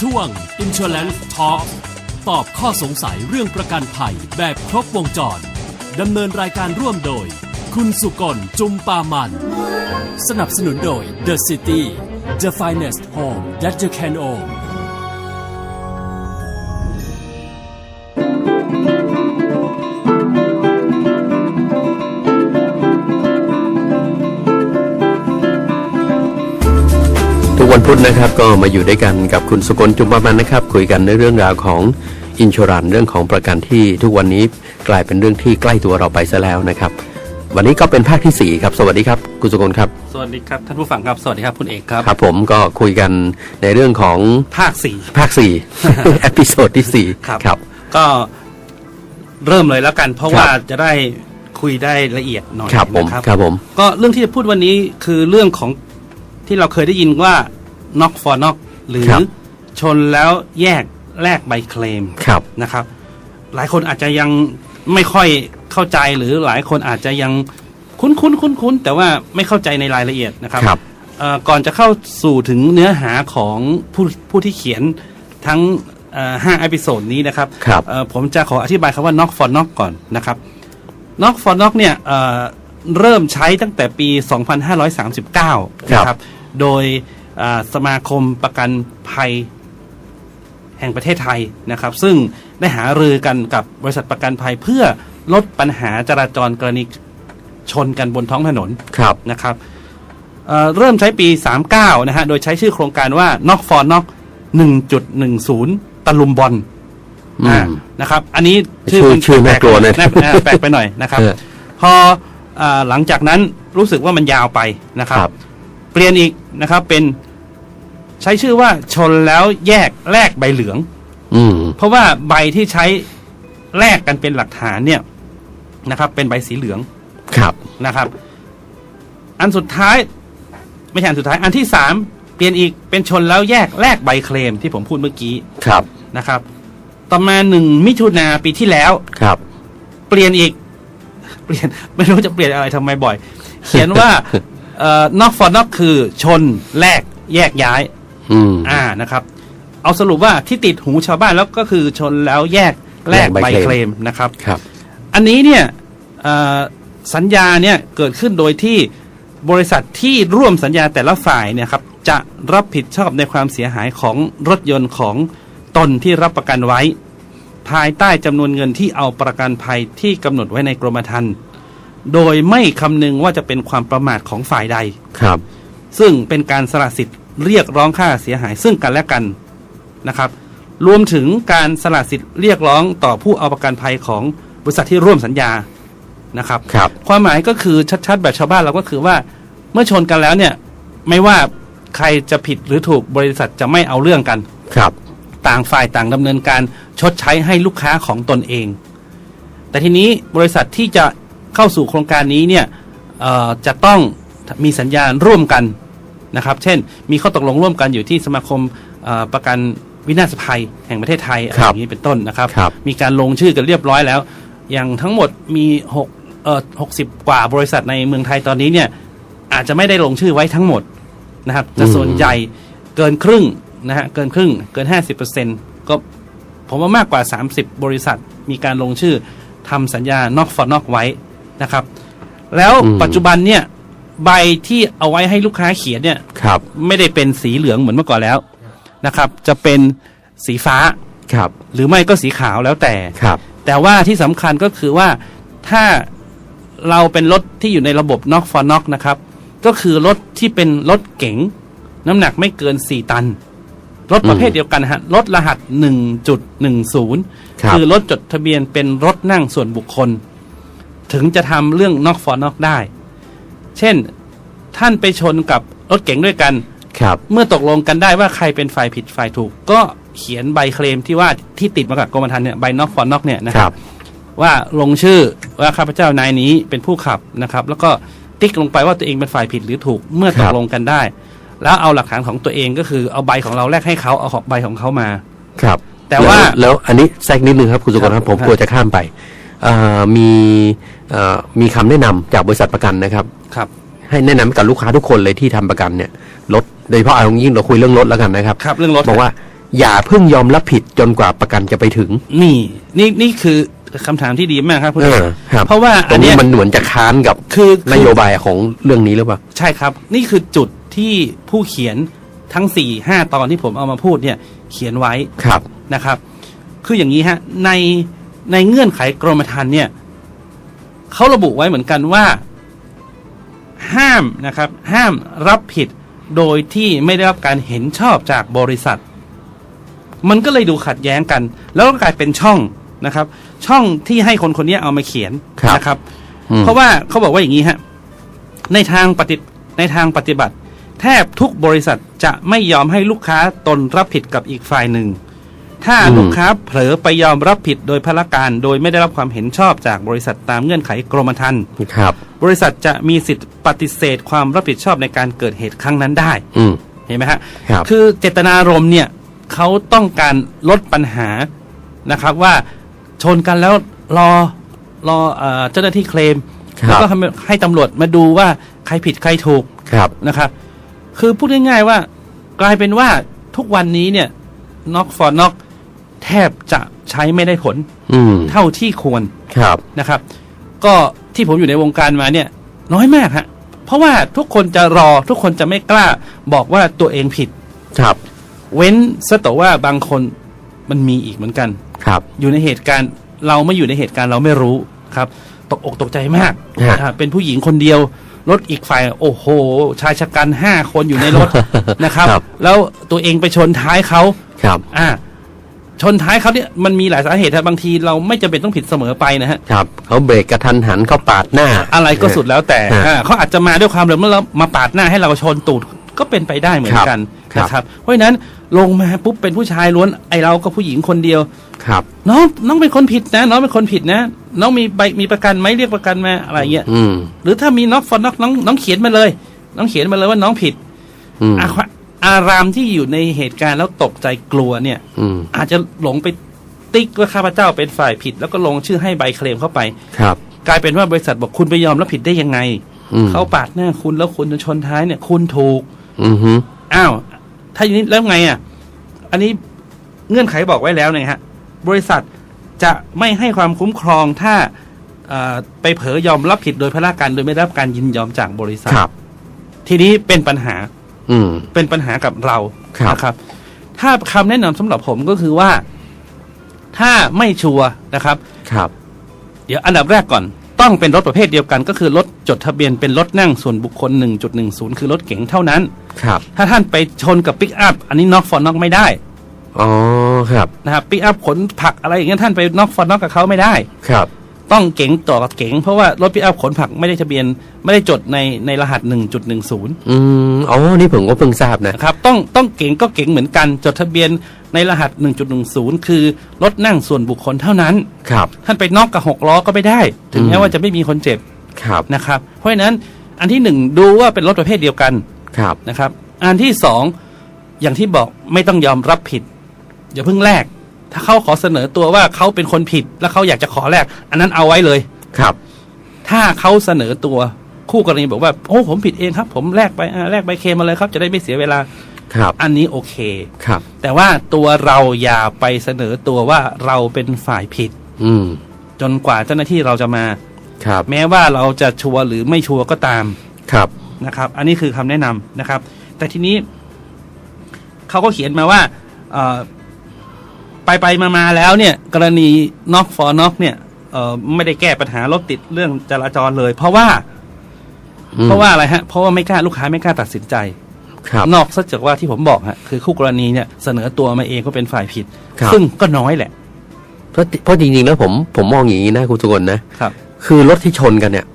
ช่วง Insurance Talk ตอบข้อสงสัยเรื่องประกันภัยแบบครบวงจรดำเนินรายการร่วมโดย คุณสุกลจุมปามัน สนับสนุนโดย The City The Finest Home that you can own วันพุธนะครับก็มาอยู่ด้วยกันกับคุณสุกลจุมประมันนะครับ คุยกันในเรื่องราวของอินช r รันเรื่องของประกันที่ทุกวันนี้กลายเป็นเรื่องที่ใกล้ตัวเราไปซะแล้วนะครับ วันนี้ก็เป็นภาคที่ 4 ครับ สวัสดีครับคุณสุกลครับ สวัสดีครับท่านผู้ฟังครับสวัสดีครับคุณเอกครับครับผมก็คุยกันในเรื่องของภาคสี่ภาค4เอพิโซดที่4ครับ ก็เริ่มเลยแล้วกัน เพราะครับว่าจะได้คุยได้ละเอียดหน่อยครับผมนะครับผมก็เรื่องที่จะพูดวันนี้คือเรื่องของที่เราเคยได้ยินว่า knock for knock หรือครับ ชนแล้วแยกแลกใบเคลมครับ นะครับ หลายคนอาจจะยังไม่ค่อยเข้าใจหรือหลายคนอาจจะยังคุ้นคุ้นคุ้นคุ้นๆแต่ว่าไม่เข้าใจในรายละเอียดนะครับ ครับ เอ่อก่อนจะเข้าสู่ถึงเนื้อหาของผู้ผู้ที่เขียนทั้งเอ่อห้าเอพิโซดนี้นะครับครับเอ่อผมจะขออธิบายคำว่า knock for knock ก่อนนะครับ knock for knock เนี่ยเอ่อเริ่มใช้ตั้งแต่ปี 2539 นะครับโดยเอ่อ สมาคมประกันภัยแห่งประเทศไทยนะครับ ซึ่งได้หารือกันกับบริษัทประกันภัยเพื่อลดปัญหาจราจรกรณีชนกันบนท้องถนนครับนะครับเอ่อเริ่มใช้ปี 39 นะฮะ โดยใช้ชื่อโครงการว่า knock for knock 1.10 ตะลุมบอลอืมอ่านะครับ อันนี้ชื่อมันชื่อน่ากลัวนะแปกอ่าแปลกไปหน่อยนะครับเออพออ่าหลังจากนั้นรู้สึกว่ามันยาวไปนะครับครับเปลี่ยนอีกนะครับเป็น ใช้ชื่อว่าชนแล้วแยกแลกใบเหลือง อืม เพราะว่าใบที่ใช้แลกกันเป็นหลักฐานเนี่ยนะครับ เป็นใบสีเหลืองครับ นะครับ อันสุดท้าย ไม่ใช่อันสุดท้าย อันที่สามเปลี่ยนอีกเป็นชนแล้วแยกแลกใบเคลมที่ผมพูดเมื่อกี้ครับ นะครับ ต่อมาหนึ่งมิถุนาปีที่แล้ว ครับ เปลี่ยนอีก เปลี่ยนไม่รู้จะเปลี่ยนอะไรทำไมบ่อย เขียนว่า เอ่อ knock for knock คือชนแลกแยกย้าย อืมอ่านะครับ เอาสรุปว่าที่ติดหูชาวบ้านแล้วก็คือชนแล้วแยกแลกแลกใบใบเคลมเคลมนะครับ ครับ อันนี้เนี่ยเอ่อสัญญาเนี่ยเกิดขึ้นโดยที่บริษัทที่ร่วมสัญญาแต่ละฝ่ายเนี่ยครับจะรับผิดชอบในความเสียหายของรถยนต์ของตนที่รับประกันไว้ ภายใต้จำนวนเงินที่เอาประกันภัยที่กำหนดไว้ในกรมธรรม์โดยไม่คำนึงว่าจะเป็นความประมาทของฝ่ายใดครับ ซึ่งเป็นการสละสิทธิ์ เรียกร้องค่าเสียหายซึ่งกันและกันนะครับ รวมถึงการสละสิทธิ์เรียกร้องต่อผู้เอาประกันภัยของบริษัทที่ร่วมสัญญานะครับครับความหมายก็คือชัดๆ แบบชาวบ้านเราก็คือว่าเมื่อชนกันแล้วเนี่ยไม่ว่าใครจะผิดหรือถูกบริษัทจะไม่เอาเรื่องกันครับ ต่างฝ่ายต่างดำเนินการชดใช้ให้ลูกค้าของตนเอง แต่ทีนี้บริษัทที่จะเข้าสู่โครงการนี้เนี่ยเอ่อจะต้องมีสัญญาณร่วมกัน นะครับ เช่น มีข้อตกลงร่วมกันอยู่ที่สมาคมเอ่อประกันวินาศภัยแห่งประเทศไทยอะไรอย่างนี้เป็นต้นนะครับครับ มีการลงชื่อกันเรียบร้อยแล้ว อย่างทั้งหมดมีหกเอ่อหกสิบกว่าบริษัทในเมืองไทยตอนนี้เนี่ย อาจจะไม่ได้ลงชื่อไว้ทั้งหมดนะครับแต่อืมส่วนใหญ่เกินครึ่งนะฮะเกินครึ่งเกิน50%ก็ผมว่ามากกว่า 30 บริษัทมีการลงชื่อทำสัญญา knock for knock ไว้นะครับ แล้วอืมปัจจุบันเนี่ย ใบที่เอาไว้ให้ลูกค้าเขียนเนี่ยครับไม่ได้เป็นสีเหลืองเหมือนเมื่อก่อนแล้วนะครับ จะเป็นสีฟ้าครับ หรือไม่ก็สีขาวแล้วแต่ครับ แต่ว่าที่สำคัญก็คือว่าถ้าเราเป็นรถที่อยู่ในระบบ knock for knock นะครับ ก็คือรถที่เป็นรถเก๋งน้ำหนักไม่เกิน4ตัน รถประเภทเดียวกันนะฮะ รถรหัส1.10ครับคือรถจดทะเบียนเป็นรถนั่งส่วนบุคคล ถึงจะทำเรื่อง knock for knock ได้ เช่น ท่านไปชนกับรถเก๋งด้วยกัน ครับ เมื่อตกลงกันได้ว่าใครเป็นฝ่ายผิดฝ่ายถูก ก็เขียนใบเคลมที่ว่าที่ติดมากับกรมธรรม์เนี่ยใบ knock for knock เนี่ยนะคครัรับ บ ว่าลงชื่อว่าข้าพเจ้านายนี้เป็นผู้ขับนะครับ แล้วก็ติ๊กลงไปว่าตัวเองเป็นฝ่ายผิดหรือถูกเมื่อครัตบกลงกันได้ แล้วเอาหลักฐานของตัวเองก็คือเอาใบของเราแลกให้เขาเอาของใบของเขามา ครับแต่ว่าล้แล้วอันนี้แทรกนิดนึงครับคุณสุกลคครัรับบผมครับ กลัวจะข้ามไปเอ่อ มีเอ่อมีคำแนะนำจากบริษัทประกันนะครับครับให้แนะนำกับลูกค้าทุกคนเลยที่ทำประกันเนี่ยรถโดยเฉพาะเอายิ่งเราคุยเรื่องรถแล้วกันนะครับครับ เรื่องรถบอกว่าอย่าเพิ่งยอมรับผิดจนกว่าประกันจะไปถึง นี่ นี่นี่คือคำถามที่ดีมากครับคุณเออครับเพราะว่าตรอันงเนี้นี้ยมันเหมือนจะค้านกับคือคืนโยบายของเรื่องนี้หรือเปล่าใช่ครับ นี่คือจุดที่ผู้เขียนทั้งสี่ห้าตอนที่ผมเอามาพูดเนี่ย เขียนไว้ครับนะครับ คืออย่างนี้ฮะใน ในเงื่อนไขกรมธรรม์เนี่ยเขาระบุไว้เหมือนกันว่า ห้ามนะครับ ห้ามรับผิดโดยที่ไม่ได้รับการเห็นชอบจากบริษัท มันก็เลยดูขัดแย้งกัน แล้วก็กลายเป็นช่องนะครับ ช่องที่ให้คนคนนี้เอามาเขียนครับนะครับอืมเพราะว่าเขาบอกว่าอย่างนี้ฮะในทางปฏิในทางปฏิบัติ แทบทุกบริษัทจะไม่ยอมให้ลูกค้าตนรับผิดกับอีกฝ่ายหนึ่ง ถ้าอืมลูกค้าเผลอไปยอมรับผิดโดยพละการ โดยไม่ได้รับความเห็นชอบจากบริษัทตามเงื่อนไขกรมธรรม์ครับ บริษัทจะมีสิทธิปฏิเสธความรับผิดชอบในการเกิดเหตุครั้งนั้นได้ อืมเห็นไหมฮะครับคือเจตนารมณ์เนี่ยเขาต้องการลดปัญหานะครับ ว่าชนกันแล้วรอรอเอ่อเจ้าหน้าที่เคลมครับแล้วก็ให้ให้ตำรวจมาดูว่าใครผิดใครถูกครับนะครับ คือพูดง่ายๆว่า กลายเป็นว่าทุกวันนี้เนี่ยน็อกฟอร์น็อก แทบจะใช้ไม่ได้ผลอืมเท่าที่ควรครับ นะครับ ก็ที่ผมอยู่ในวงการมาเนี่ย น้อยมากฮะเพราะว่าทุกคนจะรอทุกคนจะไม่กล้าบอกว่าตัวเองผิด ครับ เว้นซะแต่ว่าบางคนมันมีอีกเหมือนกัน ครับ อยู่ในเหตุการณ์เราไม่อยู่ในเหตุการณ์เราไม่รู้ครับ ตกอกตกใจมากฮะ อ่าเป็นผู้หญิงคนเดียว รถอีกฝ่าย โอ้โห ชายชะกันห้าคนอยู่ในรถ นะครับครับแล้วตัวเองไปชนท้ายเขาครับ อ่า ชนท้ายเขาเนี่ยมันมีหลายสาเหตุครับบางทีเราไม่จำเป็นต้องผิดเสมอไปนะฮะ ครับเขาเบรกกระทันหันเขาปาดหน้า อะไรก็สุดแล้วแต่ฮะอ่าเขาอาจจะมาด้วยความเร็วเมื่อเรามาปาดหน้าให้เราชนตูดก็เป็นไปได้เหมือนกันครับนะครับ เพราะฉะนั้นลงมาปุ๊บเป็นผู้ชายล้วนไอเราก็ผู้หญิงคนเดียว ครับ น้องน้องเป็นคนผิดนะ น้องเป็นคนผิดนะ น้องมีใบมีประกันไหมเรียกประกันมาอะไรเงี้ยอืมหรือถ้ามีน็อกฟอนน็อกน้องน้องเขียนมาเลย น้องเขียนมาเลยว่าน้องผิดอืม อาอารามที่อยู่ในเหตุการณ์แล้วตกใจกลัวเนี่ย อืม อาจจะหลงไปติ๊กว่าข้าพเจ้าเป็นฝ่ายผิด แล้วก็ลงชื่อให้ใบเคลมเข้าไป ครับ กลายเป็นว่าบริษัทบอกคุณไปยอมรับผิดได้ยังไง อืมเขาปาดหน้าคุณแล้วคุณจะชนท้ายเนี่ย คุณถูก อือฮึอ้าว ถ้าอย่างนี้แล้วไงอะ อันนี้เงื่อนไขบอกไว้แล้วเนี่ยฮะ บริษัทจะไม่ให้ความคุ้มครองถ้าเอ่อไปเผลอยอมรับผิดโดยพละการโดยไม่ได้รับการยินยอมจากบริษัท ครับ ทีนี้เป็นปัญหา อืม เป็นปัญหากับเราครับ นะครับ ถ้าคำแนะนำสำหรับผมก็คือว่า ถ้าไม่ชัวร์นะครับ ครับ เดี๋ยวอันดับแรกก่อน ต้องเป็นรถประเภทเดียวกัน ก็คือรถจดทะเบียนเป็นรถนั่งส่วนบุคคล 1.10 คือรถเก๋งเท่านั้น ครับ ถ้าท่านไปชนกับปิกอัพอันนี้น็อกฟอร์น็อกไม่ได้อ๋อ ครับ นะครับปิกอัพขนผักอะไรอย่างเงี้ยท่านไปน็อกฟอร์น็อกกับเขาไม่ได้ ครับ ต้องเก๋งต่อกับเก๋งเพราะว่ารถปิกอัพขนผักไม่ได้ทะเบียนไม่ได้จดในในรหัส 1.10 อืมอ๋อนี่ผมก็เพิ่งทราบนะนะครับ ต้องต้องเก๋งก็เก๋งเหมือนกัน จดทะเบียนในรหัส 1.10 คือรถนั่งส่วนบุคคลเท่านั้นครับท่านไปน็อกกับหกล้อก็ไม่ได้ ถึงแม้อืมว่าจะไม่มีคนเจ็บครับนะครับ เพราะฉะนั้นอันที่หนึ่งดูว่าเป็นรถประเภทเดียวกันครับนะครับ อันที่สองอย่างที่บอกไม่ต้องยอมรับผิดอย่าเพิ่งแลก ถ้าเขาขอเสนอตัวว่าเขาเป็นคนผิดแล้วเขาอยากจะขอแลกอันนั้นเอาไว้เลย ครับ ถ้าเขาเสนอตัวคู่กรณีบอกว่าโอ้ผมผิดเองครับ ผมแลกไปอ่าแลกใบเคลมมาเลยครับ จะได้ไม่เสียเวลา ครับ อันนี้โอเค ครับ แต่ว่าตัวเราอย่าไปเสนอตัวว่าเราเป็นฝ่ายผิด อืม จนกว่าเจ้าหน้าที่เราจะมา ครับ แม้ว่าเราจะชัวร์หรือไม่ชัวร์ก็ตามครับ นะครับ อันนี้คือคำแนะนำนะครับ แต่ทีนี้เขาก็เขียนมาว่าเอ่อ ไปไปมามาแล้วเนี่ย กรณี knock for knock เนี่ยเอ่อไม่ได้แก้ปัญหารถติดเรื่องจราจรเลย เพราะว่าอืมเพราะว่าอะไรฮะ เพราะว่าไม่กล้าลูกค้าไม่กล้าตัดสินใจครับนอกจากว่าที่ผมบอกฮะคือคู่กรณีเนี่ยเสนอตัวมาเองก็เป็นฝ่ายผิดครับซึ่งก็น้อยแหละ เพราะเพราะจริงๆแล้วผมผมมองอย่างนี้นะคุณสุกลนะครับ คือรถที่ชนกันเนี่ย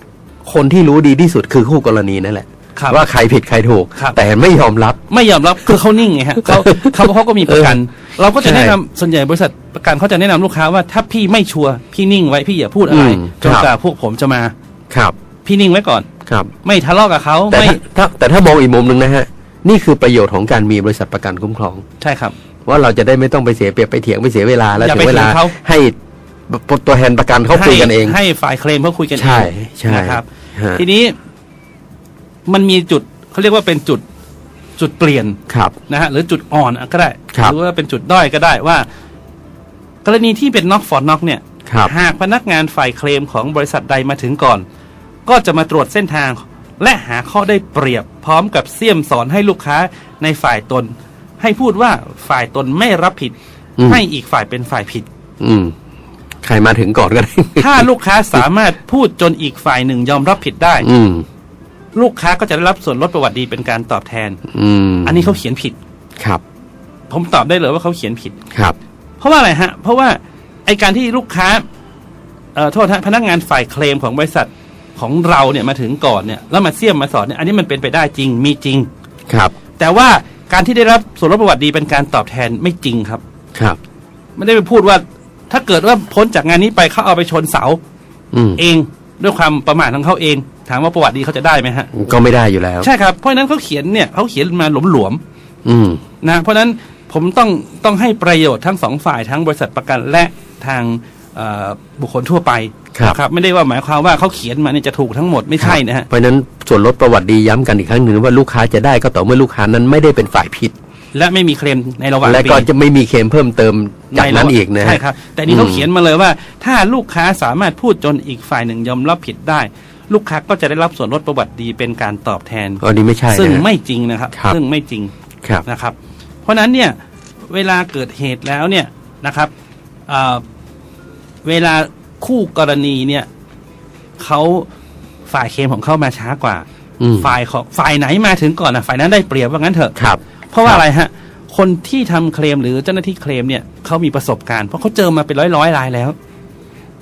คนที่รู้ดีที่สุดคือคู่กรณีนั่นแหละ ครับว่าใครผิดใครถูก ครับ แต่ไม่ยอมรับ ไม่ยอมรับคือเขานิ่งไงฮะเขาเขาเขาก็มีประกัน เราก็จะใช่แนะนำส่วนใหญ่บริษัทประกันเขาจะแนะนำลูกค้าว่าถ้าพี่ไม่ชัวร์พี่นิ่งไว้พี่อย่าพูดอะไรอืมจนครับ กว่าพวกผมจะมาครับพี่นิ่งไว้ก่อน ครับ ไม่ทะเลาะกับเขาแต่ไม่ถ้าถ้าแต่ถ้ามองอีกมุมหนึ่งนะฮะ นี่คือประโยชน์ของการมีบริษัทประกันคุ้มครอง ใช่ครับ ว่าเราจะได้ไม่ต้องไปเสียเปรียบไปเถียงไปเสียเวลาแล้วอย่าถึไปงเวลาเถียงเขา ให้ตัวแทนประกันเขาคุยกันเอง ให้ให้ฝ่ายเคลมเขาคุยกันเอใช่งใช่นะครับ ฮะทีนี้ มันมีจุดเขาเรียกว่าเป็นจุดจุดเปลี่ยนครับ นะฮะหรือจุดอ่อนก็ได้ครับ หรือว่าเป็นจุดด้อยก็ได้ว่า กรณีที่เป็นน็อกฟอร์น็อกเนี่ย ครับ หากพนักงานฝ่ายเคลมของบริษัทใดมาถึงก่อน ก็จะมาตรวจเส้นทาง และหาข้อได้เปรียบพร้อมกับเสี่ยมสอนให้ลูกค้าในฝ่ายตน ให้พูดว่าฝ่ายตนไม่รับผิด อืม ให้อีกฝ่ายเป็นฝ่ายผิด อืม ใครมาถึงก่อนก็ได้ ถ้าลูกค้าสามารถพูดจนอีกฝ่ายหนึ่งยอมรับผิดได้ อืม ลูกค้าก็จะได้รับส่วนลดประวัติดีเป็นการตอบแทน อืมอันนี้เขาเขียนผิด ครับ ผมตอบได้เลยว่าเขาเขียนผิด ครับ เพราะว่าอะไรฮะ เพราะว่าไอการที่ลูกค้าเอ่อโทษฮะพนักงานฝ่ายเคลมของบริษัทของเราเนี่ยมาถึงก่อนเนี่ยแล้วมาเสี่ยมมาสอนเนี่ยอันนี้มันเป็นไปได้จริงมีจริง ครับ แต่ว่าการที่ได้รับส่วนลดประวัติดีเป็นการตอบแทนไม่จริงครับ ครับ ไม่ได้ไปพูดว่า ถ้าเกิดว่าพ้นจากงานนี้ไปเขาเอาไปชนเสา อืม เองด้วยความประมาทของเขาเอง ถามว่าประวัติดีเขาจะได้ไหมฮะ ก็ไม่ได้อยู่แล้ว ใช่ครับ เพราะฉะนั้นเขาเขียนเนี่ยเขาเขียนมาหลวมๆอืมนะเพราะฉะนั้นผมต้องต้องให้ประโยชน์ทั้งสองฝ่ายทั้งบริษัทประกันและทางเอ่อบุคคลทั่วไปครับนะครับไม่ได้ว่าหมายความว่าเขาเขียนมาเนี่ยจะถูกทั้งหมดไม่ใช่นะฮะเพราะฉะนั้นส่วนลดประวัติดีย้ำกันอีกครั้งหนึ่งว่าลูกค้าจะได้ก็ต่อเมื่อลูกค้านั้นไม่ได้เป็นฝ่ายผิด และไม่มีเคลมในระหว่างและปีก็จะไม่มีเคลมเพิ่มเติมจากนั้นอีกนะฮะใช่ครับแต่นี่เขาเขียนมาเลยว่า ถ้าลูกค้าสามารถพูดจนอีกฝ่ายหนึ่งยอมรับผิดได้ ลูกค้าก็จะได้รับส่วนลดประวัติดีเป็นการตอบแทน อันนี้ไม่ใช่นะ ซึ่งไม่จริงนะครับ ครับ ซึ่งไม่จริงครับ นะครับ เพราะฉะนั้นเนี่ยเวลาเกิดเหตุแล้วเนี่ยนะครับเอ่อเวลาคู่กรณีเนี่ยเขาฝ่ายเคลมของเขามาช้ากว่า อืมฝ่ายของฝ่ายไหนมาถึงก่อนนะฝ่ายนั้นได้เปรียบว่างั้นเถอะ ครับ เพราะว่าครับอะไรฮะ คนที่ทำเคลมหรือเจ้าหน้าที่เคลมเนี่ยเขามีประสบการณ์ เพราะเขาเจอมาเป็นร้อยร้อยๆรายแล้ว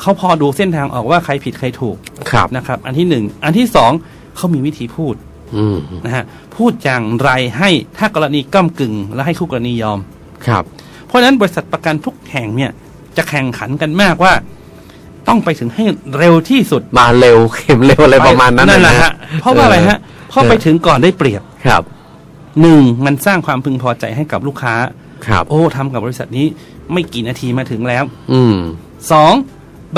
เขาพอดูเส้นทางออกว่าใครผิดใครถูกครับนะครับ อันที่หนึ่งอันที่สองเขามีวิธีพูดอืมนะฮะพูดอย่างไรให้ถ้ากรณีก้ากึ่งและให้คู่กรณียอมครับ เพราะฉะนั้นบริษัทประกันทุกแห่งเนี่ย จะแข่งขันกันมากว่า ต้องไปถึงให้เร็วที่สุดมาเร็วเข็มเร็วอะไรประมาณนั้นนั่นแหละฮฮะเพราะว่าอะไรฮะเพราะไปถึงก่อนได้เปรียบครับหนึ่งมันสร้างความพึงพอใจให้กับลูกค้า ครับ โอ้ทำกับบริษัทนี้ไม่กี่นาทีมาถึงแล้ว อืมสอง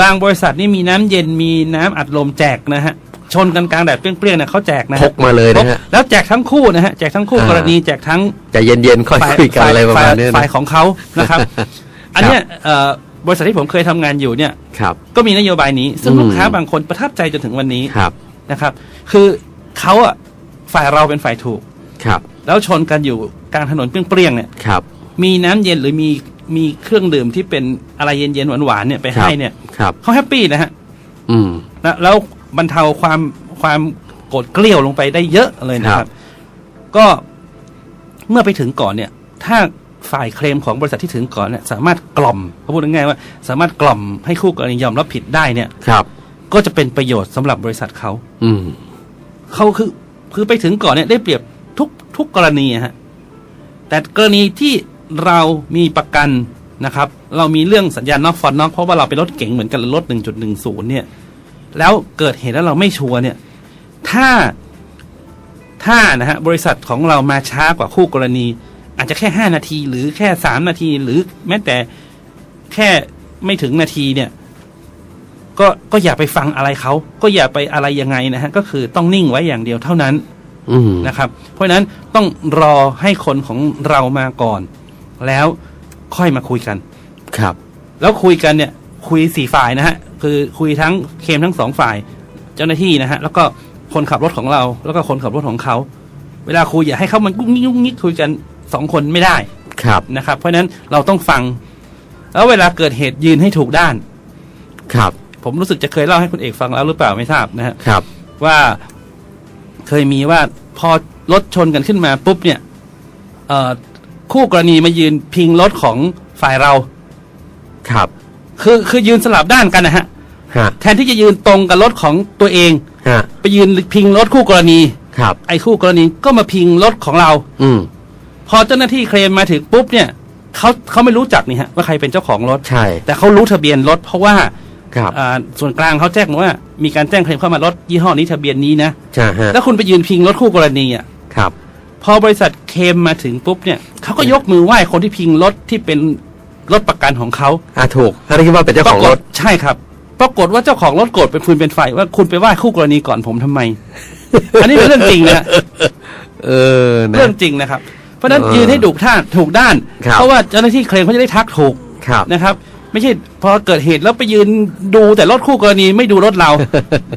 บางบริษัทนี่มีน้ำเย็นมีน้ำอัดลมแจกนะฮะ ชนกันกลางแดดเปรี้ยงๆเนี่ยเขาแจกนะพฮะกมาเลยนะฮะ แล้วแจกทั้งคู่นะฮะ แจกทั้งคู่อ่า กรณีแจกทั้ง ใจะเย็นๆค่อยฝ่ายคุยกันฝ่ายอะไรประมาณนี้ฝ่ายนะ ของเขานะครับ อันเนี้ยเอ่อบริษัทที่ผมเคยทำงานอยู่เนี่ย ครับ ก็มีนโยบายนี้ ซึ่งอืม ลูกค้าบางคนประทับใจจนถึงวันนี้ครับนะครับ คือเขาอะฝ่ายเราเป็นฝ่ายถูก ครับแล้วชนกันอยู่กลางถนนเปรี้ยงๆเนี่ย ครับ มีน้ำเย็นหรือมี มีเครื่องดื่มที่เป็นอะไรเย็นๆหวานๆเนี่ยไปครับให้เนี่ยครับเขาแฮปปี้นะฮะอืมนะแล้วบรรเทาความความโกรธเกลี้ยวลงไปได้เยอะเลยนะคครัรับบก็เมื่อไปถึงก่อนเนี่ย ถ้าฝ่ายเคลมของบริษัทที่ถึงก่อนเนี่ยสามารถกล่อมเขาพูดง่ายๆว่า สามารถกล่อมให้คู่กรณียอมรับผิดได้เนี่ยครับ ก็จะเป็นประโยชน์สำหรับบริษัทเขาอืมเขาคือคือไปถึงก่อนเนี่ยได้เปรียบทุกทุกกรณีอะฮะแต่กรณีที่ เรามีประกันนะครับ เรามีเรื่องสัญญาณนอกฟอนนอกเพราะว่าเราเป็นรถเก๋งเหมือนกันรถ 1.10 เนี่ย แล้วเกิดเหตุแล้วเราไม่ชัวร์เนี่ย ถ้าถ้านะฮะบริษัทของเรามาช้ากว่าคู่กรณี อาจจะแค่ 5 นาที หรือแค่ 3 นาที หรือแม้แต่แค่ไม่ถึงนาทีเนี่ย ก็ก็อย่าไปฟังอะไรเขา ก็อย่าไปอะไรยังไงนะฮะ ก็คือต้องนิ่งไว้อย่างเดียวเท่านั้นอืมนะครับ เพราะฉะนั้นต้องรอให้คนของเรามาก่อน แล้วค่อยมาคุยกัน ครับ แล้วคุยกันเนี่ย คุยสี่ฝ่ายนะฮะ คือคุยทั้งเคลมทั้งสองฝ่าย เจ้าหน้าที่นะฮะ แล้วก็คนขับรถของเรา แล้วก็คนขับรถของเขา เวลาคุยอย่าให้เขามันกุ้งงิ้งกุ้งงิ้งคุยกันสองคนไม่ได้ ครับ นะครับ เพราะฉะนั้นเราต้องฟัง แล้วเวลาเกิดเหตุยืนให้ถูกด้าน ครับ ผมรู้สึกจะเคยเล่าให้คุณเอกฟังแล้วหรือเปล่าไม่ทราบนะฮะ ครับ ว่าเคยมีว่าพอรถชนกันขึ้นมาปุ๊บเนี่ย เอ่อ คู่กรณีมายืนพิงรถของฝ่ายเรา ครับ คือคือยืนสลับด้านกันนะฮะ ฮะ แทนที่จะยืนตรงกับรถของตัวเอง ฮะ ไปยืนพิงรถคู่กรณี ครับ ไอ้คู่กรณีก็มาพิงรถของเรา อืม พอเจ้าหน้าที่เคลมมาถึงปุ๊บเนี่ยเขาเขาไม่รู้จักนี่ฮะว่าใครเป็นเจ้าของรถ ใช่ แต่เขารู้ทะเบียนรถเพราะว่าครับ อ่าส่วนกลางเขาแจ้งมาว่า มีการแจ้งเคลมเข้ามารถยี่ห้อนี้ทะเบียนนี้นะ ใช่ฮะ แล้วคุณไปยืนพิงรถคู่กรณีอะ ครับ พอบริษัทเคลมมาถึงปุ๊บเนี่ยเขาก็ยกมือไหว้คนที่พิงรถที่เป็นรถประกันของเขาอ่าถูกเขาได้คิดว่าเป็นเจ้าของรถปกฏใช่ครับปรากฏว่าเจ้าของรถโกรธเป็นฟืนเป็นไฟว่าคุณไปไหว้คู่กรณีก่อนผมทำไม อันนี้เป็นเรื่องจริงนะเออนะเรื่องจริงนะครับ เพราะฉะนั้นเออยืนให้ถูกท่านถูกด้านครับเพราะว่าเจ้าหน้าที่เคลมเขาจะได้ทักถูกครับนะครับ ไม่ใช่พอเกิดเหตุแล้วไปยืนดูแต่รถคู่กรณีไม่ดูรถเรา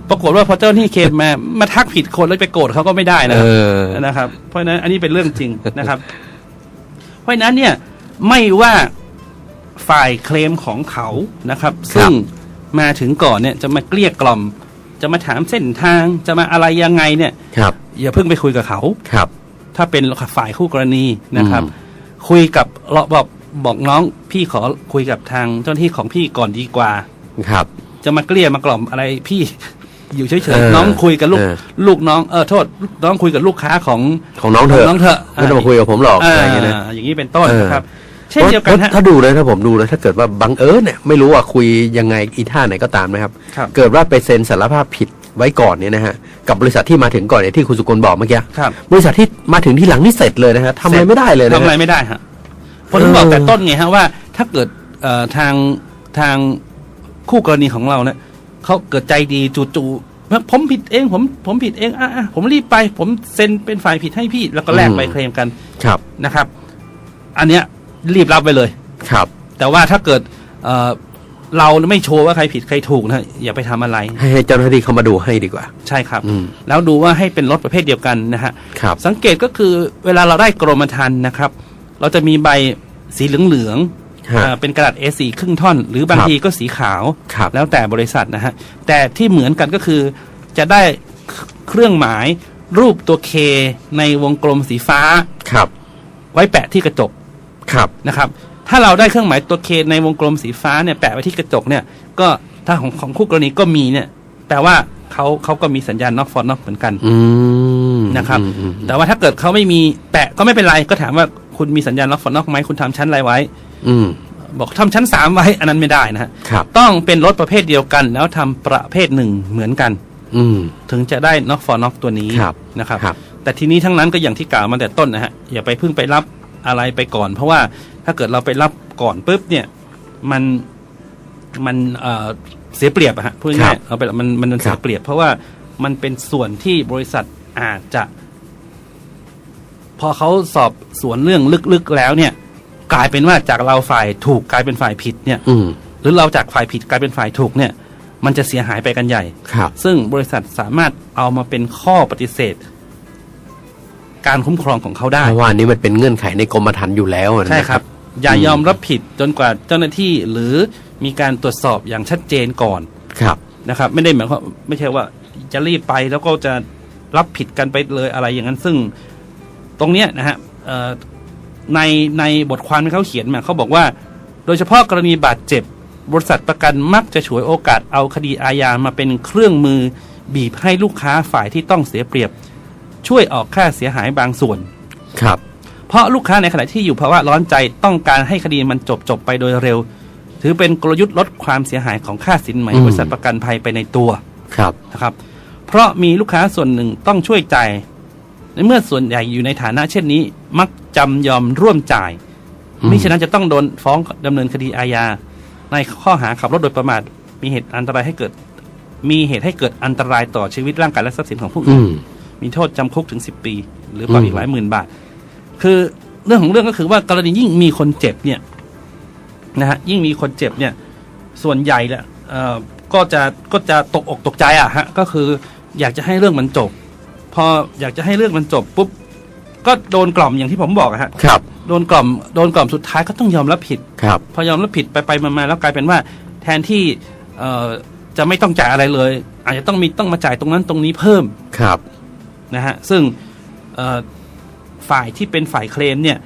ปรากฏว่าพอเจ้าหน้าที่เคลมมามาทักผิดคนแล้วไปโกรธเขาก็ไม่ได้นะเออ นะครับ เพราะฉะนั้นอันนี้เป็นเรื่องจริงนะครับ เพราะฉะนั้นเนี่ยไม่ว่าฝ่ายเคลมของเขานะครับ ซึ่งมาถึงก่อนเนี่ยจะมาเกลี้ยกล่อม จะมาถามเส้นทางจะมาอะไรยังไงเนี่ย ครับ อย่าเพิ่งไปคุยกับเขา ครับ ถ้าเป็นฝ่ายคู่กรณีนะครับอืมคุยกับเราบอก บอกน้องพี่ขอคุยกับทางเจ้าหน้าที่ของพี่ก่อนดีกว่า ครับ จะมาเกลี้ยมากล่อมอะไรพี่ อยู่เฉเอยอๆน้องคุยกับลูก เออ ลูกน้องเออโทษน้องคุยกับลูกค้าของของน้องเธอน้องเถอะไม่ต้องมาคุยกับผมหรอกอ่าอะไรอย่างเงี้ยนะอย่างนี้เป็นต้นเออนะครับ เช่นเดียวกันพราะฮะ ถ้าดูเลยถ้าผมดูแล้วถ้าเกิดว่าบังเอิญเนี่ยไม่รู้ว่าคุยยังไงอีท่าไหนก็ตามนะครับ ครับ เกิดว่าไปเซ็นสารภาพผิดไว้ก่อนเนี่ยนะฮะกับบริษัทที่มาถึงก่อนเนี่ยที่คุณสุกลบอกเมื่อกี้ครับบริษัทที่มาถึงที่หลังนี่เสร็จเลยนะฮะทำอะไรไม่ได้เลยนะทำอะไรฮะไม่ได้ฮะ ผมถึงบอกแต่ต้นไงฮะว่า ถ้าเกิดเอ่อทางทางคู่กรณีของเราเนี่ยเขาเกิดใจดีจู่ๆผมผิดเอง ผมผมผิดเองอะอะผมรีบไป ผมเซ็นเป็นฝ่ายผิดให้พี่แล้วก็แลกไปเคลมกันครับนะครับ อันเนี้ยรีบรับไปเลยครับ แต่ว่าถ้าเกิดเอ่อเราไม่โชว์ว่าใครผิดใครถูกนะอย่าไปทำอะไรให้ให้เจ้าหน้าที่เขามาดูให้ดีกว่า ใช่ครับอืมแล้วดูว่าให้เป็นรถประเภทเดียวกันนะฮะครับสังเกตก็คือเวลาเราได้กรมธรรม์นะครับ เราจะมีใบ สีเหลืองๆฮะอ่าเป็นกระดาษ A4 ครึ่งท่อน หรือบางครับทีก็สีขาว ครับแล้วแต่บริษัทนะฮะ แต่ที่เหมือนกันก็คือจะได้เครื่องหมายรูปตัว K ในวงกลมสีฟ้า ครับไว้แปะที่กระจกครับนะครับ ถ้าเราได้เครื่องหมายตัว K ในวงกลมสีฟ้าเนี่ยแปะไว้ที่กระจกเนี่ย ก็ถ้าของของคู่กรณีก็มีเนี่ยแปลว่าเขาเขาก็มีสัญญาณ knock for knock เหมือนกัน อืมนะครับอืมอืมแต่ว่าถ้าเกิดเขาไม่มีแปะก็ไม่เป็นไรก็ถามว่า คุณมีสัญญาณล็อกฟอนนอกไหมคุณทำชั้นอะไรไว้ อืม บอกทำชั้นสามไว้ อันนั้นไม่ได้นะฮะครับต้องเป็นรถประเภทเดียวกัน แล้วทำประเภทหนึ่งเหมือนกัน อืม ถึงจะได้น็อกฟอร์น็อกตัวนี้ครับนะครับครับแต่ทีนี้ทั้งนั้นก็อย่างที่กล่าวมาแต่ต้นนะฮะอย่าไปเพิ่งไปรับอะไรไปก่อน เพราะว่าถ้าเกิดเราไปรับก่อนปุ๊บเนี่ย มันมันเอ่อเสียเปรียบอะฮะพูดครัง่ายบๆเอาไปมันมันมันครัเสีบยเปรียบ เพราะว่ามันเป็นส่วนที่บริษัทอาจจะ พอเขาสอบสวนเรื่องลึกๆแล้วเนี่ย กลายเป็นว่าจากเราฝ่ายถูกกลายเป็นฝ่ายผิดเนี่ย อืม หรือเราจากฝ่ายผิดกลายเป็นฝ่ายถูกเนี่ย มันจะเสียหายไปกันใหญ่ ครับ ซึ่งบริษัทสามารถเอามาเป็นข้อปฏิเสธ การคุ้มครองของเขาได้ เพราะว่าอันนี้มันเป็นเงื่อนไขในกรมธรรม์อยู่แล้วนะ ใช่ครับ อย่าอืมยอมรับผิดจนกว่าเจ้าหน้าที่หรือมีการตรวจสอบอย่างชัดเจนก่อนครับ นะครับ ไม่ได้หมายความไม่ใช่ว่าจะรีบไปแล้วก็จะรับผิดกันไปเลยอะไรอย่างนั้น ซึ่ง ตรงเนี้ยนะฮะเอ่อในในบทความที่เขาเขียนมาเขาบอกว่า โดยเฉพาะกรณีบาดเจ็บบริษัทประกันมักจะฉวยโอกาสเอาคดีอาญามาเป็นเครื่องมือบีบให้ลูกค้าฝ่ายที่ต้องเสียเปรียบ ช่วยออกค่าเสียหายบางส่วน ครับ เพราะลูกค้าในขณะที่อยู่ภาวะร้อนใจต้องการให้คดีมันจบจบไปโดยเร็ว ถือเป็นกลยุทธ์ลดความเสียหายของค่าสินไหมอืมบริษัทประกันภัยไปในตัว ครับ นะครับ เพราะมีลูกค้าส่วนหนึ่งต้องช่วยจ่าย ในเมื่อส่วนใหญ่อยู่ในฐานะเช่นนี้ มักจำยอมร่วมจ่ายอืมมิฉะนั้นจะต้องโดนฟ้องดำเนินคดีอาญาในข้อหาขับรถโดยประมาทมีเหตุอันตรายให้เกิด มีเหตุให้เกิดอันตรายต่อชีวิตร่างกายและทรัพย์สินของผู้อือื่นมมีโทษจำคุกถึงสิบปี หรือปรับอืมอีกหลายหมื่นบาท คือเรื่องของเรื่องก็คือว่ากรณียิ่งมีคนเจ็บเนี่ยนะฮะยิ่งมีคนเจ็บเนี่ย ส่วนใหญ่แหละเอ่อก็จะก็จะตกอกตกใจอะฮะ ก็คืออยากจะให้เรื่องมันจบ พออยากจะให้เรื่องมันจบปุ๊บก็โดนกล่อมอย่างที่ผมบอกอะฮะครับ โดนกล่อมโดนกล่อมสุดท้ายก็ต้องยอมรับผิด ครับ พอยอมรับผิดไปไปมาๆแล้วกลายเป็นว่า แทนที่เอ่อจะไม่ต้องจ่ายอะไรเลย อาจจะต้องมีต้องมาจ่ายตรงนั้นตรงนี้เพิ่มครับนะฮะซึ่งเอ่อฝ่ายที่เป็นฝ่ายเคลมเนี่ย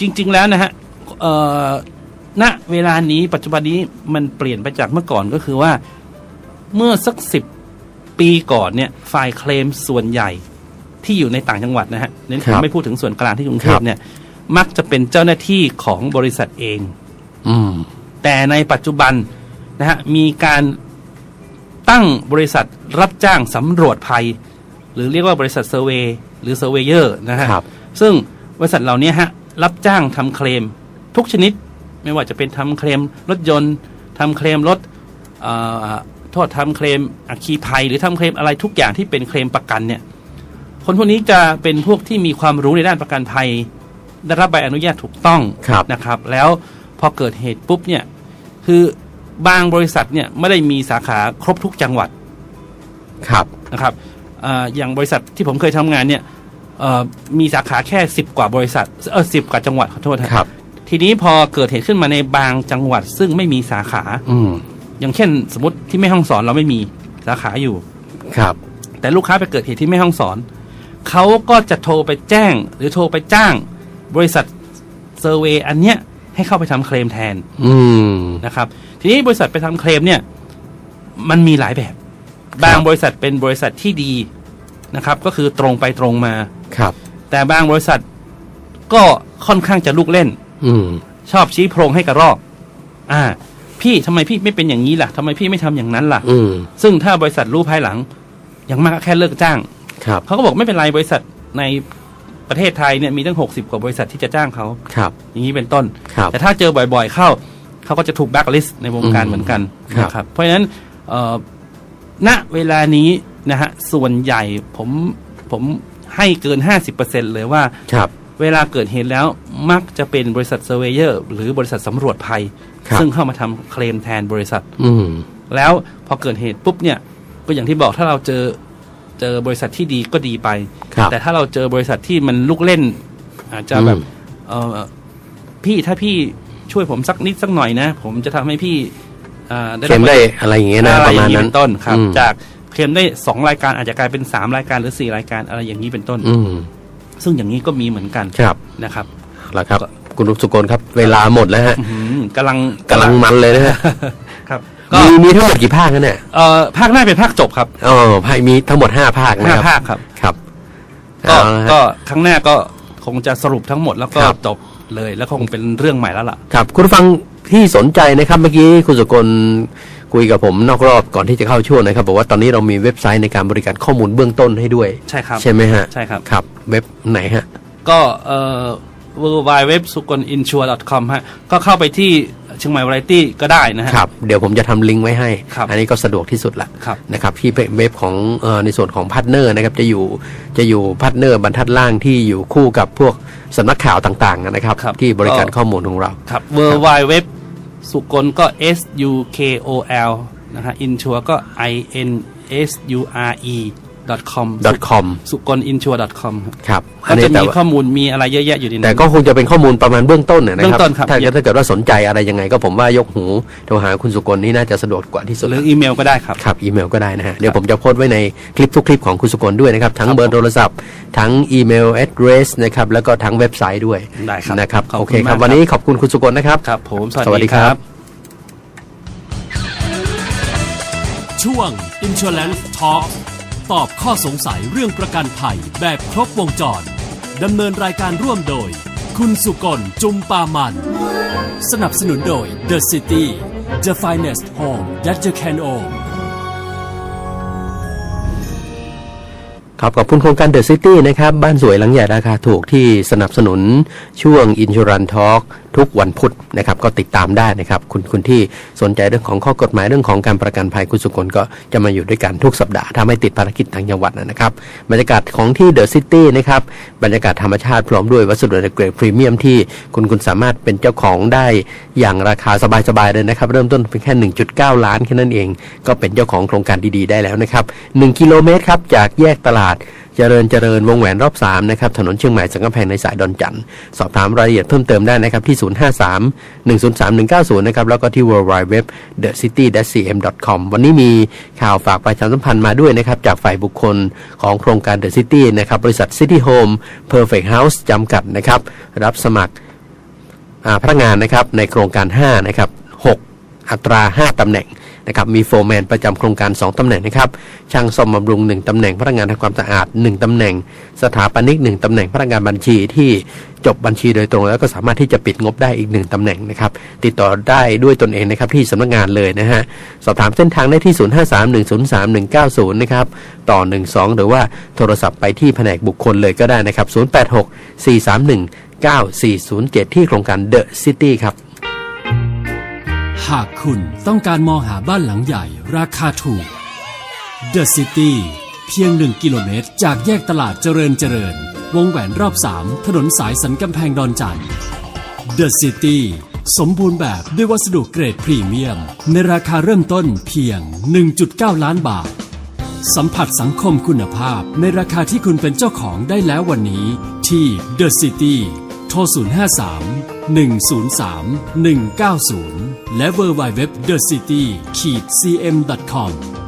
จริง ๆ แล้วนะฮะเอ่อณเวลานี้ปัจจุบันนี้มันเปลี่ยนไปจากเมื่อก่อนก็คือว่า เมื่อสักสิบ ปีก่อนเนี่ยฝ่ายเคลมส่วนใหญ่ที่อยู่ในต่างจังหวัดนะฮะเน้นผมครับไม่พูดถึงส่วนกลางที่กรุงเทครัพบเนี่ย มักจะเป็นเจ้าหน้าที่ของบริษัทเอง อืมแต่ในปัจจุบันนะฮะมีการตั้งบริษัทรับจ้างสำรวจภัย หรือเรียกว่าบริษัทเซอร์เวย์หรือเซอร์เวเยอร์นะฮะครับซึ่งบริษัทเหล่านี้ฮะรับจ้างทำเคลม ทุกชนิดไม่ว่าจะเป็นทำเคลมรถยนต์ทำเคลมรถเอ่อ โทษทำเคลมอัคคีภัย หรือทำเคลมอะไรทุกอย่างที่เป็นเคลมประกันเนี่ยคนพวกนี้จะเป็นพวกที่มีความรู้ในด้านประกันภัย ได้รับใบอนุญาตถูกต้องครับนะครับ แล้วพอเกิดเหตุปุ๊บเนี่ยคือบางบริษัทเนี่ยไม่ได้มีสาขาครบทุกจังหวัดครับนะครับอ่าอย่างบริษัทที่ผมเคยทำงานเนี่ยเอ่อมีสาขาแค่สิบกว่าบริษัทเออสิบกว่าจังหวัดขอโทษนะครับ ทีนี้พอเกิดเหตุขึ้นมาในบางจังหวัดซึ่งไม่มีสาขา อืม อย่างเช่น สมมติที่แม่ห้องสอนเราไม่มีสาขาอยู่ ครับ แต่ลูกค้าไปเกิดเหตุที่แม่ห้องสอนเขาก็จะโทรไปแจ้ง หรือโทรไปจ้าง บริษัทเซอร์เวยอันเนี้ยให้เข้าไปทำเคลมแทน อืมนะครับ ทีนี้บริษัทไปทำเคลมเนี่ย มันมีหลายแบบ บางบริษัทเป็นบริษัทที่ดีนะครับ ก็คือตรงไปตรงมาครับ แต่บางบริษัทก็ค่อนข้างจะลูกเล่น อืมชอบชี้โพรงให้กระรอก อ่า พี่ทำไมพี่ไม่เป็นอย่างนี้ล่ะทำไมพี่ไม่ทำอย่างนั้นล่ะ อืม ซึ่งถ้าบริษัทรู้ภายหลังอย่างมากก็แค่เลิกจ้าง ครับ เขาก็บอกไม่เป็นไรบริษัทในประเทศไทยเนี่ยมีตั้งหกสิบกว่าบริษัทที่จะจ้างเขา ครับ อย่างนี้เป็นต้น ครับ แต่ถ้าเจอบ่อยๆเข้า เขาก็จะถูกแบ็กลิสต์ในวงการอืมเหมือนกันครับนะครับ เพราะฉะนั้นเอ่อณเวลานี้นะฮะส่วนใหญ่ผมผมให้เกิน 50%เลยว่า ครับ เวลาเกิดเหตุแล้วมักจะเป็นบริษัทเซอร์เวเยอร์หรือบริษัทสำรวจภัยครับ ซึ่งเข้ามาทำเคลมแทนบริษัท อืมแล้วพอเกิดเหตุปุ๊บเนี่ย ก็อย่างที่บอกถ้าเราเจอเจอบริษัทที่ดีก็ดีไปครับแต่ถ้าเราเจอบริษัทที่มันลูกเล่น อาจจะแบบอืมเออพี่ถ้าพี่ช่วยผมสักนิดสักหน่อยนะ ผมจะทำให้พี่อ่าเคลมได้อะไรอย่างเงี้ยนะอะไรประอมาย่าณงนี้นั้นเป็นต้นครับอืมจากเคลมได้สองรายการอาจจะกลายเป็นสามรายการหรือสี่รายการอะไรอย่างนี้เป็นต้น อืมซึ่งอย่างนี้ก็มีเหมือนกันครับนะครับแล้วครับ คุณสุกลครับ เวลาหมดแล้วฮะอื้อหือกำลังกำลังมันเลยนะฮะครับก็มีมีทั้งหมดกี่ภาคกันเนี่ยเอ่อภาคหน้าเป็นภาคจบครับอ๋อภาคมีทั้งหมดห้าภาคนะห้าครับภาคครับครับก็เอาละฮะก็ครั้งหน้าก็คงจะสรุปทั้งหมดแล้วก็ครับจบเลยแล้วคงเป็นเรื่องใหม่แล้วล่ะครับ คุณผู้ฟังที่สนใจนะครับเมื่อกี้คุณสุกลคุยกับผมนอกรอบก่อนที่จะเข้าช่วงนะครับบอกว่าตอนนี้เรามีเว็บไซต์ในการบริการข้อมูลเบื้องต้นให้ด้วย ใช่ครับ ใช่ไหมฮะใช่ครับครับ เว็บไหนฮะ ก็เอ่อ w w w s u k o n i n s u r e c o m ฮะก็เข้าไปที่เชียงใหม่วาไรตี้ก็ได้นะฮะ ครับ เดี๋ยวผมจะทำลิงก์ไว้ให้ ครับอันนี้ก็สะดวกที่สุดละครับนะครับที่เว็บของเออในส่วนของพาร์ทเนอร์นะครับจะอยู่จะอยู่พาร์ทเนอร์บรรทัดล่างที่อยู่คู่กับพวกสำนักข่าวต่างๆนะครับ ครับ ที่บริการก็ข้อมูลของเรา ครับ w w w สุกลก็ s u k o l นะฮะ insure ก็ i n s u r e com .com สุกล insure com ครับก็จะแต่มีว่าข้อมูลมีอะไรเยอะแยะอยู่ในแต่นั้นก็คงจะเป็นข้อมูลประมาณเบื้องต้นนะนะครัเบื้องต้นครับถ้าถ้าเกิดว่าสนใจอะไรยังไงก็ผมว่ายกหูโทรหาคุณสุกลนี่น่าจะสะดวกกว่าที่สุดหรืออีเมลก็ได้ครับครับอีเมลก็ได้นะฮะเดี๋ยวผมจะโพสต์ไว้ในคลิปทุกคลิปของคุณสุกลด้วยนะครับ ทั้งครับเบอร์โทรศัพท์ ทั้งอีเมล address นะครับแล้วก็ทั้งเว็บไซต์ด้วยได้ครับนะครับขอบโอคุณเคครับมากวันนี้ขอบคุณคุณสุกลนะครับครับผมสวัสสวัสดีดีคครัรับบช่วง Insurance Talk ตอบข้อสงสัยเรื่องประกันภัยแบบครบวงจร ดำเนินรายการร่วมโดย คุณสุกลจุมปามัน สนับสนุนโดย The City The Finest Home that you can own ครับขอบคุณโครงการ The City นะครับ บ้านสวยหลังใหญ่ราคาถูกที่สนับสนุนช่วง Insurance Talk ทุกวันพุธนะครับก็ติดตามได้นะครับคุณคุณที่สนใจเรื่องของข้อกฎหมายเรื่องของการประกันภัยคุณสุกลก็จะมาอยู่ด้วยกันทุกสัปดาห์ถ้าไม่ติดภารกิจทางจังหวัดนะครับบรรยากาศของที่ The City นะครับบรรยากาศธรรมชาติพร้อมด้วยวัสดุเกรดพรีเมียมที่คุณคุณสามารถเป็นเจ้าของได้อย่างราคาสบายๆเลยนะครับ เริ่มต้นเพียงแค่ 1.9 ล้านแค่นั้นเอง ก็เป็นเจ้าของโครงการดีๆได้แล้วนะครับ1กิโลเมตรครับจากแยกตลาด เจริญเจริญวงแหวนรอบ3นะครับถนนเชียงใหม่สังกำแพงในสายดอนจันทร์สอบถามรายละเอียดเพิ่มเติมได้นะครับที่ 053 103 190 นะครับแล้วก็ที่ w w w the city cm com วันนี้มีข่าวฝากประชาสัมพันธ์มาด้วยนะครับจากฝ่ายบุคคลของโครงการ The City นะครับบริษัท City Home Perfect House จำกัดนะครับรับสมัครพนักงานนะครับในโครงการ 5 นะครับ 6 อัตรา 5 ตำแหน่ง นะครับมีโฟร์แมนประจำโครงการ 2ตำแหน่งนะครับช่างซ่อมบำรุง 1ตำแหน่งพนักงานทำความสะอาด 1ตำแหน่ง สถาปนิก 1ตำแหน่งพนักงานบัญชีที่จบบัญชีโดยตรง แล้วก็สามารถที่จะปิดงบได้อีก1ตำแหน่งนะครับติดต่อได้ด้วยตนเองนะครับที่สำนักงานเลยนะฮะสอบถามเส้นทางได้ที่ 0531031190 นะครับต่อ 12 หรือว่าโทรศัพท์ไปที่แผนกบุคคลเลยก็ได้นะครับ 086 431 9407 ที่โครงการ The City ครับ หากคุณต้องการมองหาบ้านหลังใหญ่ราคาถูก The City เพียง 1 กิโลเมตร จากแยกตลาดเจริญเจริญ วงแหวนรอบ 3 ถนนสายสันกำแพงดอนจันทร์ The City สมบูรณ์แบบด้วยวัสดุเกรดพรีเมียม ในราคาเริ่มต้นเพียง 1.9 ล้านบาท สัมผัสสังคมคุณภาพในราคาที่คุณเป็นเจ้าของได้แล้ววันนี้ที่ The City โทร 053 103 190 และ w w w t h e c i t y cm com